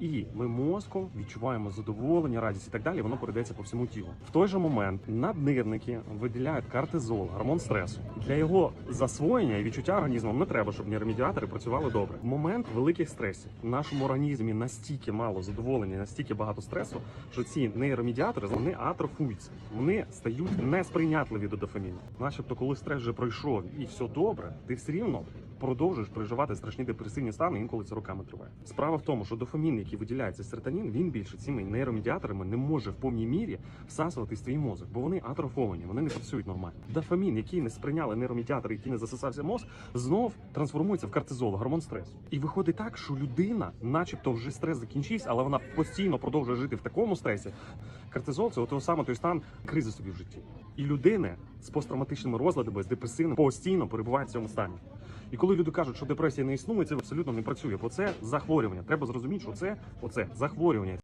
І ми мозком відчуваємо задоволення, радість і так далі. Воно передається по всьому тілу. В той же момент наднирники виділяють кортизол, гормон стресу. Для його засвоєння і відчуття організмом не треба, щоб нейромедіатори працювали добре. В момент великих стресів в нашому організмі настільки мало задоволення, настільки багато стресу, що ці нейромедіатори вони атрофуються, вони стають несприйнятливі до дофаміну. Начебто, коли стрес вже пройшов і все добре, ти все рівно продовжуєш переживати страшні депресивні стани, інколи це роками триває. Справа в тому, що дофамін, який виділяється серотонін, він більше цими нейромедіаторами не може в повній мірі всасуватись в твій мозок, бо вони атрофовані, вони не працюють нормально. Дофамін, який не сприйняли нейромедіатори, який не засосався в знов трансформується в кортизол, гормон стресу. І виходить так, що людина, начебто, вже стрес закінчився, але вона постійно продовжує жити в такому стресі. Кортизол це от саме той стан кризи собі в житті. І людини з посттравматичними розладами, з депресивним, постійно перебувають в цьому стані. І коли люди кажуть, що депресія не існує, це абсолютно не працює, бо це захворювання. Треба зрозуміти, що це оце захворювання.